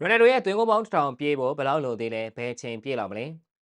ရိုနယ်ဒိုရဲ့သွင်းကိုပေါင်းတစ်ထောင်ပြေးဖို့ဘယ်လောက်လိုသေးလဲဘယ်ချိန်ပြေးလာမလဲ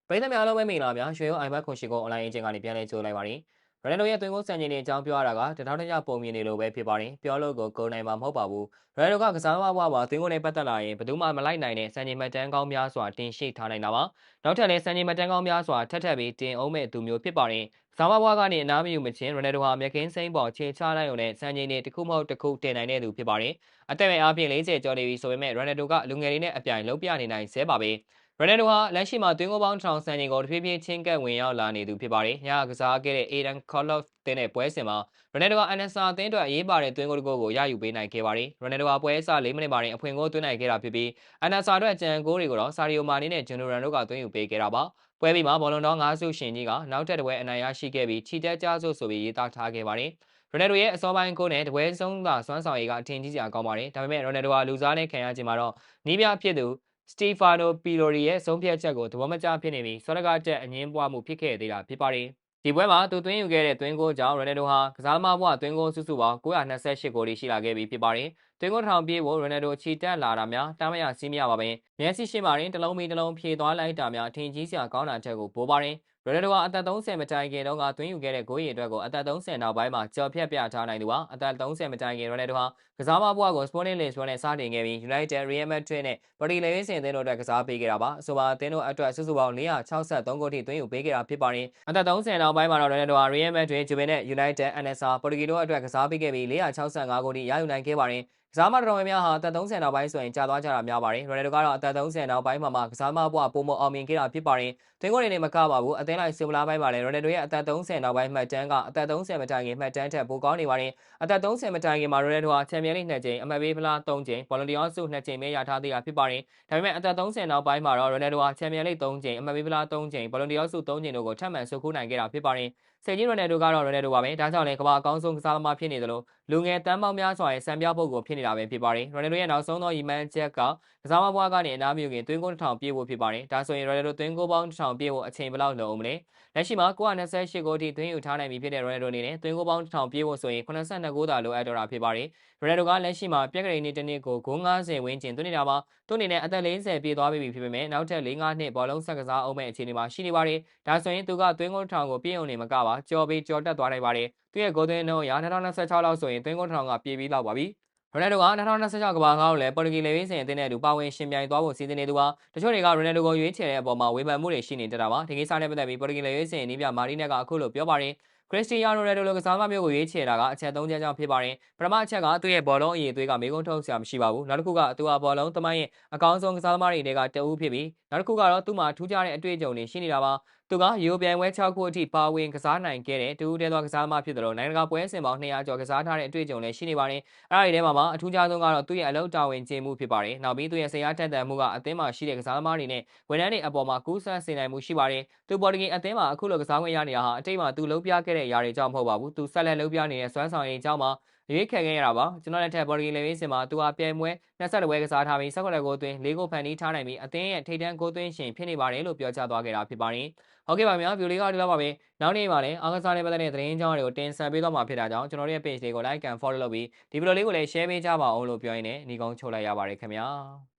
ပရိသတ်များအားလုံးပဲမင်္ဂလာပါရွှေရောအိုင်ဘတ်ခွန်ရှိကိုအွန်လိုင်းအချင်းကနေပြန်လဲကြိုးလိုက်ပါရယ် ရိုနယ်ဒိုရဲ့သွင်းကိုစံချိန်တွေအကြောင်းပြောရတာကတထောင်တရပုံမြင်နေလို့ပဲဖြစ်ပါတယ်ပြောလို့ကိုကိုနိုင်မှာမဟုတ်ပါဘူးရိုနယ်ဒိုကကစားသမားဘဝမှာသွင်းကိုနဲ့ပတ်သက်လာရင်ဘယ်သူမှမလိုက်နိုင်တဲ့စံချိန်မှတ်တမ်းကောင်းများစွာတင်ရှိထားနိုင်တာပါနောက်ထပ်လည်းစံချိန်မှတ်တမ်းကောင်းများစွာထပ်ထပ်ပြီးတင်အောင်မဲ့သူမျိုးဖြစ်ပါတယ်ကစားသမားဘဝကနေအနားမယူမချင်းရိုနယ်ဒိုဟာမြက်ကင်းစိမ်းပေါ်ခြေချလိုက်ုံနဲ့စံချိန်တွေတစ်ခုမဟုတ်တစ်ခုတင်နိုင်တဲ့သူဖြစ်ပါတယ်အသက်မဲ့အားဖြင့်40ကျော်နေပြီဆိုပေမဲ့ရိုနယ်ဒိုကလူငယ်တွေနဲ့အပြိုင်လုံးပြနေနိုင်ဆဲပါပဲ ရိုနယ်ဒိုဟာလက်ရှိမှာသွင်းကိုပေါင်းထောင်ဆန်ချိန်ကိုတဖြည်းဖြည်းချင်းကပ်ဝင်ရောက်လာနေသူဖြစ်ပါတယ်။ညကစားခဲ့တဲ့ Aiden Koloff တင်းတဲ့ပွဲစဉ်မှာရိုနယ်ဒိုက NSA အသင်းအတွက်အရေးပါတဲ့သွင်းကိုတကိုကိုရယူပေးနိုင်ခဲ့ပါတယ်။ရိုနယ်ဒိုဟာပွဲအစ၄မိနစ်မှာတင်အဖွင့်ကိုသွင်းနိုင်ခဲ့တာဖြစ်ပြီး NSA အတွက်ကြံဂိုးတွေကိုတော့ဆာရီယိုမာနီနဲ့ဂျွန်နိုရန်တို့ကသွင်းယူပေးခဲ့တာပါ။ပွဲပြီးမှာဘောလုံးတော်၅ဆုရှင်ကြီးကနောက်ထပ်တစ်ပွဲအနိုင်ရရှိခဲ့ပြီးချီတက်ကြဆိုဆိုပြီးရေးသားထားခဲ့ပါတယ်။ရိုနယ်ဒိုရဲ့အစောပိုင်းကိုနဲ့တပွဲဆုံးသာစွမ်းဆောင်ရည်ကအထင်ကြီးစရာကောင်းပါတယ်။ဒါပေမဲ့ရိုနယ်ဒိုဟာလူစားနဲ့ခံရခြင်းမှာတော့နီးပြဖြစ်သူ စတီဖာနိုပီလိုရီရဲ့ဆုံးဖြတ်ချက်ကိုသဘောမကျဖြစ်နေပြီးဆော်ရကာတက်အငင်းပွားမှုဖြစ်ခဲ့သေးတာဖြစ်ပါတယ်။ဒီပွဲမှာသူသွင်းယူခဲ့တဲ့သွင်းကိုကြောင့်ရိုနယ်ဒိုဟာကစားသမားဘဝသွင်းကိုစုစုပေါင်း928ဂိုးရှိလာခဲ့ပြီးဖြစ်ပါတယ်။သွင်းကိုထောင်ပြေးဖို့ရိုနယ်ဒိုချီတက်လာတာများတားမရစီးမရပါပဲ။မျက်စိရှိမှရင်တလုံးမီတလုံးဖြေသွားလိုက်တာများအထင်ကြီးစရာကောင်းတာချက်ကိုပိုးပါတယ်။ ရိုနယ်ဒိုကအသက်30မတိုင်ခင်တုန်းကသွင်းယူခဲ့တဲ့ဂိုးရည်အတွက်ကိုအသက်30နောက်ပိုင်းမှာကြော်ဖြတ်ပြထားနိုင်သူပါအသက်30မတိုင်ခင်ရိုနယ်ဒိုဟာကစားမဘွားကို Sporting Lisbon နဲ့စတင်ခဲ့ပြီး United Real Madrid နဲ့ Paris Saint-Germain အသင်းတို့အတွက်ကစားပေးခဲ့တာပါအဆိုပါအသင်းတို့အတွက်စုစုပေါင်း463ဂိုးထိသွင်းယူပေးခဲ့တာဖြစ်ပါတယ်အသက်30နောက်ပိုင်းမှာတော့ရိုနယ်ဒိုဟာ Real Madrid, Juventus, United, NSA, Portugal တို့အတွက်ကစားပေးခဲ့ပြီး465ဂိုးထိရယူနိုင်ခဲ့ပါတယ်ကစားမတော်များများဟာအသက်30နောက်ပိုင်းဆိုရင်ကြာသွားကြတာများပါတယ်ရိုနယ်ဒိုကတော့အသက်30နောက်ပိုင်းမှာမှကစားမဘွားပုံမအောင်မြင်ခဲ့တာဖြစ်ပါတယ်သင်္ကိုတွေနဲ့မကပါဘူးအသင်းလိုက်ဆီဗလာပိုင်းမှာလည်းရိုနယ်ဒိုရဲ့အသက်30နောက်ပိုင်းမှတ်တမ်းကအသက်30မတိုင်ခင်မှတ်တမ်းထက်ပိုကောင်းနေပါတယ်အသက်30မတိုင်ခင်မှာရိုနယ်ဒိုဟာချန်ပီယံလိ2ကြိမ်အမတ်ပေးဖလား3ကြိမ်ဘောလုံးဒီအော့ဆု2ကြိမ်ပဲရထားသေးတာဖြစ်ပါတယ်ဒါပေမဲ့အသက်30နောက်ပိုင်းမှာတော့ရိုနယ်ဒိုဟာချန်ပီယံလိ3ကြိမ်အမတ်ပေးဖလား3ကြိမ်ဘောလုံးဒီအော့ဆု3ကြိမ်တို့ကိုထပ်မံဆုခိုးနိုင်ခဲ့တာဖြစ်ပါတယ် ဆယ်ကြီးရိုနယ်ဒိုကတော့ရိုနယ်ဒိုပါပဲဒါကြောင့်လည်းကမ္ဘာအကောင်းဆုံးကစားသမားဖြစ်နေသလိုလူငယ်တန်းပေါင်းများစွာရဲ့စံပြဖို့ကိုဖြစ်နေတာပဲဖြစ်ပါတယ်ရိုနယ်ဒိုရဲ့နောက်ဆုံးသောရီမန်ချက်ကကစားမဘွားကနေအနားမြူခင်သွင်းကိုတစ်ထောင်ပြေးဖို့ဖြစ်ပါတယ်ဒါဆိုရင်ရိုနယ်ဒိုသွင်းကိုပေါင်းတစ်ထောင်ပြေးဖို့အချိန်ဘယ်လောက်လုံအောင်မလဲလက်ရှိမှာ928ဂိုးထိသွင်းယူထားနိုင်ပြီဖြစ်တဲ့ရိုနယ်ဒိုအနေနဲ့သွင်းကိုပေါင်းတစ်ထောင်ပြေးဖို့ဆိုရင်82ဂိုးသာလိုအပ်တော့တာဖြစ်ပါတယ်ရိုနယ်ဒိုကလက်ရှိမှာပြက်ကလေးနေ့တစ်နေ့ကိုဂိုး90ဝန်းကျင်သွင်းနေတာပါသူအနေနဲ့အသက်40ပြည့်သွားပြီဖြစ်ပေမဲ့နောက်ထပ်4-5နှစ်ဘောလုံးဆက်ကစားအောင်မဲ့အခြေအနေမှာရှိနေပါတယ်ဒါဆိုရင်သူကသွင်းကိုတစ်ထောင်ကိုပြေးအောင်နေမကပါကြော်ပြီးကြော်တက်သွားနိုင်ပါတယ်သူရဲ့ဂိုးသွင်းနှုန်းရာ2026လောက်ဆိုရင်သွင်းကိုတစ်ထောင်ကပြေးပြီးလောက်ပါပြီရိုနယ်ဒိုက2026ကမ္ဘာကောင်းလည်းပေါ်တူဂီလေဝင်းစင်အသင်းနဲ့အတူပါဝင်ရှင်ပြိုင်သွားဖို့စီစဉ်နေသူပါတချို့တွေကရိုနယ်ဒိုကိုရွေးချယ်တဲ့အပေါ်မှာဝေဖန်မှုတွေရှိနေတတ်တာပါဒီကိစ္စနဲ့ပတ်သက်ပြီးပေါ်တူဂီလေဝင်းစင်နီးပြမာရီနက်ကအခုလိုပြောပါတယ် ခရစ္စတီယာနိုရိုနယ်ဒိုလိုကစားသမားမျိုးကိုရွေးချယ်တာကအချက်၃ချက်ကြောင့်ဖြစ်ပါတယ်ပထမအချက်ကသူ့ရဲ့ဘောလုံးအရေးသွေးကမေးခွန်းထုတ်စရာမရှိပါဘူးနောက်တစ်ခုကသူဟာဘောလုံးသမိုင်းရဲ့အကောင်းဆုံးကစားသမားတွေထဲကတအူးဖြစ်ပြီးနောက်တစ်ခုကတော့သူ့မှာထူးခြားတဲ့အတွေ့အကြုံတွေရှိနေတာပါသူကယူပြိုင်ပွဲ6ခုအထိပါဝင်ကစားနိုင်ခဲ့တဲ့တူးတဲသောကစားသမားဖြစ်တယ်လို့နိုင်ငံတကာပွဲစဉ်ပေါင်း200ကျော်ကစားထားတဲ့အတွေ့အကြုံလည်းရှိနေပါတယ်။အဲ့ဒီထဲမှာမှအထူးခြားဆုံးကတော့သူ့ရဲ့အလုပ်တာဝန်ကျင်းမှုဖြစ်ပါတယ်။နောက်ပြီးသူ့ရဲ့ဆရာထက်သန်မှုကအသင်းမှာရှိတဲ့ကစားသမားတွေနဲ့ဝန်ထမ်းတွေအပေါ်မှာကူးစက်စေနိုင်မှုရှိပါတယ်။သူပေါ်တူဂီအသင်းမှာအခုလိုကစားခွင့်ရနေတာဟာအတိတ်မှာသူလုံးပြခဲ့တဲ့အရာတွေကြောင့်မဟုတ်ပါဘူး။သူဆက်လက်လုံးပြနေတဲ့စွမ်းဆောင်ရည်ကြောင့်မှရွေးခံခဲ့ရတာပါကျွန်တော်လက်ထက်ဘော်ဒီလေဝင်းစင်မှာသူဟာပြိုင်ပွဲ22ပွဲကစားထားပြီး19ဂိုးသွင်း4ဂိုးဖန်တီးထားနိုင်ပြီးအသင်းရဲ့ထိပ်တန်းဂိုးသွင်းရှင်ဖြစ်နေပါတယ်လို့ပြောကြားသွားခဲ့တာဖြစ်ပါတယ်ဟုတ်ကဲ့ပါများဗီဒီယိုလေးကဒီလောက်ပါပဲနောက်နေ့မှာလည်းအားကစားနဲ့ပတ်သက်တဲ့သတင်းကြောင်းတွေကိုတင်ဆက်ပေးသွားမှာဖြစ်တာကြောင့်ကျွန်တော်တို့ရဲ့ page လေးကို like and follow လုပ်ပြီးဒီဗီဒီယိုလေးကိုလည်း share ပေးကြပါအောင်လို့ပြောရင်းနဲ့ညီကုန်းချုပ်လိုက်ရပါတယ်ခင်ဗျာ